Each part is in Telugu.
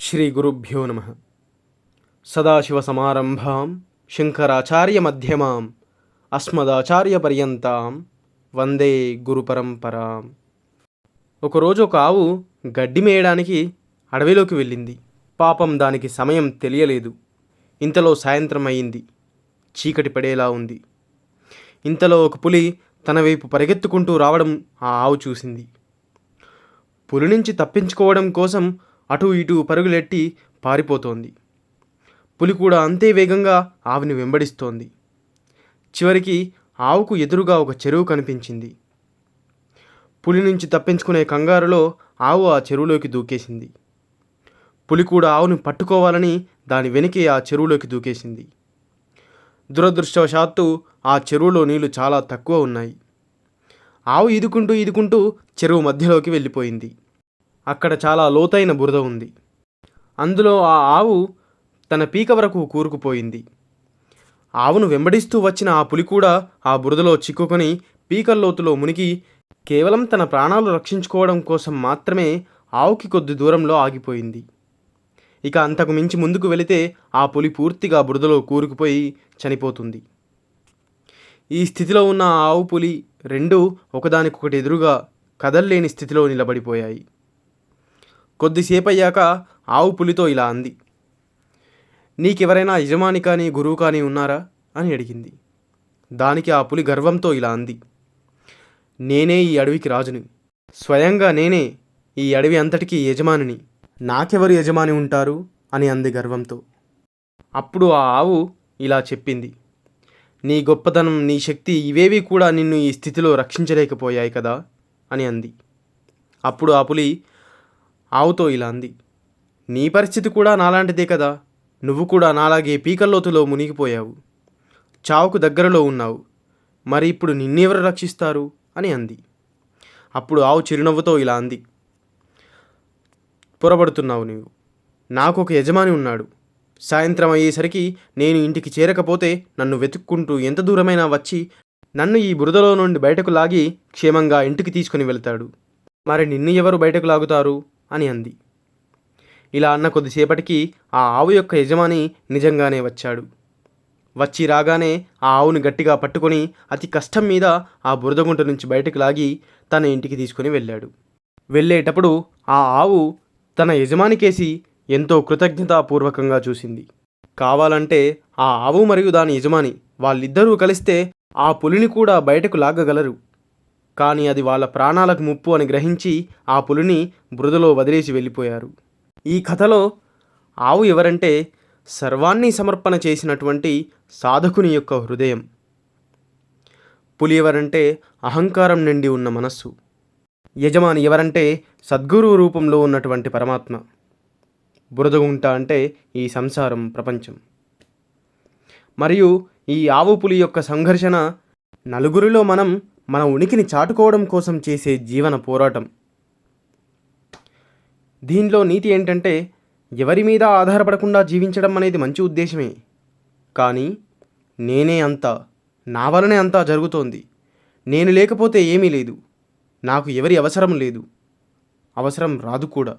శ్రీ గురుభ్యో నమ సదాశివసమారంభాం శంకరాచార్యమధ్యమాం అస్మదాచార్యపర్యంతాం వందే గురుపరంపరాం ఒకరోజు ఒక ఆవు గడ్డి మేయడానికి అడవిలోకి వెళ్ళింది. పాపం దానికి సమయం తెలియలేదు. ఇంతలో సాయంత్రం అయింది. చీకటి పడేలా ఉంది. ఇంతలో ఒక పులి తన వైపు పరిగెత్తుకుంటూ రావడం ఆ ఆవు చూసింది. పులి నుంచి తప్పించుకోవడం కోసం అటు ఇటు పరుగులెట్టి పారిపోతోంది. పులి కూడా అంతే వేగంగా ఆవిని వెంబడిస్తోంది. చివరికి ఆవుకు ఎదురుగా ఒక చెరువు కనిపించింది. పులి నుంచి తప్పించుకునే కంగారులో ఆవు ఆ చెరువులోకి దూకేసింది. పులి కూడా ఆవును పట్టుకోవాలని దాని వెనకే ఆ చెరువులోకి దూకేసింది. దురదృష్టవశాత్తు ఆ చెరువులో నీళ్ళు చాలా తక్కువ ఉన్నాయి. ఆవు ఈదుకుంటూ ఈదుకుంటూ చెరువు మధ్యలోకి వెళ్ళిపోయింది. అక్కడ చాలా లోతైన బురద ఉంది. అందులో ఆ ఆవు తన పీక వరకు కూరుకుపోయింది. ఆవును వెంబడిస్తూ వచ్చిన ఆ పులి కూడా ఆ బురదలో చిక్కుకొని పీకల్లోతులో మునిగి కేవలం తన ప్రాణాలు రక్షించుకోవడం కోసం మాత్రమే ఆవుకి కొద్ది దూరంలో ఆగిపోయింది. ఇక అంతకు మించి ముందుకు వెళితే ఆ పులి పూర్తిగా బురదలో కూరుకుపోయి చనిపోతుంది. ఈ స్థితిలో ఉన్న ఆవు పులి రెండూ ఒకదానికొకటి ఎదురుగా కదల్లేని స్థితిలో నిలబడిపోయాయి. కొద్దిసేపు అయ్యాక ఆవు పులితో ఇలా అంది. నీకెవరైనా యజమాని కానీ గురువు కానీ ఉన్నారా? అని అడిగింది. దానికి ఆ పులి గర్వంతో ఇలా అంది. నేనే ఈ అడవికి రాజుని. స్వయంగా నేనే ఈ అడవి అంతటికీ యజమానిని. నాకెవరు యజమాని ఉంటారు? అని అంది గర్వంతో. అప్పుడు ఆ ఆవు ఇలా చెప్పింది. నీ గొప్పతనం నీ శక్తి ఇవేవి కూడా నిన్ను ఈ స్థితిలో రక్షించలేకపోయాయి కదా? అని అంది. అప్పుడు ఆ పులి ఆవుతో ఇలా అంది. నీ పరిస్థితి కూడా నాలాంటిదే కదా? నువ్వు కూడా నాలాగే పీకల్లోతులో మునిగిపోయావు. చావుకు దగ్గరలో ఉన్నావు. మరి ఇప్పుడు నిన్నెవరు రక్షిస్తారు? అని అంది. అప్పుడు ఆవు చిరునవ్వుతో ఇలా అంది. పొరబడుతున్నావు నీవు. నాకు ఒక యజమాని ఉన్నాడు. సాయంత్రం అయ్యేసరికి నేను ఇంటికి చేరకపోతే నన్ను వెతుక్కుంటూ ఎంత దూరమైనా వచ్చి నన్ను ఈ బురదలో నుండి బయటకు లాగి క్షేమంగా ఇంటికి తీసుకుని వెళ్తాడు. మరి నిన్ను ఎవరు బయటకు లాగుతారు? అని అంది. ఇలా అన్న కొద్దిసేపటికి ఆ ఆవు యొక్క యజమాని నిజంగానే వచ్చాడు. వచ్చి రాగానే ఆ ఆవును గట్టిగా పట్టుకొని అతి కష్టం మీద ఆ బురదగుంట నుంచి బయటకు లాగి తన ఇంటికి తీసుకుని వెళ్ళాడు. వెళ్ళేటప్పుడు ఆ ఆవు తన యజమానికేసి ఎంతో కృతజ్ఞతాపూర్వకంగా చూసింది. కావాలంటే ఆ ఆవు మరియు దాని యజమాని వాళ్ళిద్దరూ కలిస్తే ఆ పులిని కూడా బయటకు లాగగలరు. కానీ అది వాళ్ళ ప్రాణాలకు ముప్పు అని గ్రహించి ఆ పులిని బురదలో వదిలేసి వెళ్ళిపోయారు. ఈ కథలో ఆవు ఎవరంటే సర్వాన్ని సమర్పణ చేసినటువంటి సాధకుని యొక్క హృదయం. పులి ఎవరంటే అహంకారం నిండి ఉన్న మనస్సు. యజమాని ఎవరంటే సద్గురు రూపంలో ఉన్నటువంటి పరమాత్మ. బురదగుంట అంటే ఈ సంసారం ప్రపంచం. మరియు ఈ ఆవు పులి యొక్క సంఘర్షణ నలుగురిలో మనం మన ఉనికిని చాటుకోవడం కోసం చేసే జీవన పోరాటం. దీనిలో నీతి ఏంటంటే ఎవరి మీద ఆధారపడకుండా జీవించడం అనేది మంచి ఉద్దేశమే. కానీ నేనే అంతా నా వలనే అంతా జరుగుతోంది. నేను లేకపోతే ఏమీ లేదు. నాకు ఎవరి అవసరం లేదు. అవసరం రాదు కూడా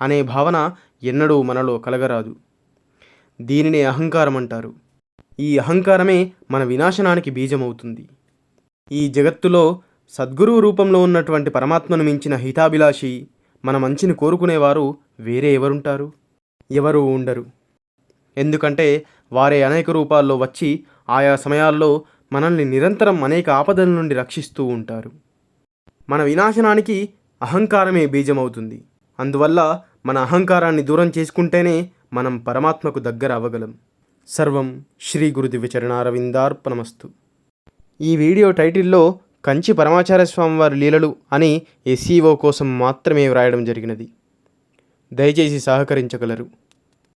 అనే భావన ఎన్నడూ మనలో కలగరాదు. దీనినే అహంకారం అంటారు ఈ అహంకారమే మన వినాశనానికి బీజమవుతుంది. ఈ జగత్తులో సద్గురువు రూపంలో ఉన్నటువంటి పరమాత్మను మించిన హితాభిలాషి మన మంచిని కోరుకునేవారు వేరే ఎవరుంటారు? ఎవరు ఉండరు. ఎందుకంటే వారే అనేక రూపాల్లో వచ్చి ఆయా సమయాల్లో మనల్ని నిరంతరం అనేక ఆపదల నుండి రక్షిస్తూ ఉంటారు. మన వినాశనానికి అహంకారమే బీజమవుతుంది. అందువల్ల మన అహంకారాన్ని దూరం చేసుకుంటేనే మనం పరమాత్మకు దగ్గర అవ్వగలం. సర్వం శ్రీ గురుదివ్య చరణారవిందార్పణమస్తు. ఈ వీడియో టైటిల్లో కంచి పరమాచార్య స్వామివారి లీలలు అని ఎస్ఈఓ కోసం మాత్రమే వ్రాయడం జరిగినది. దయచేసి సహకరించగలరు.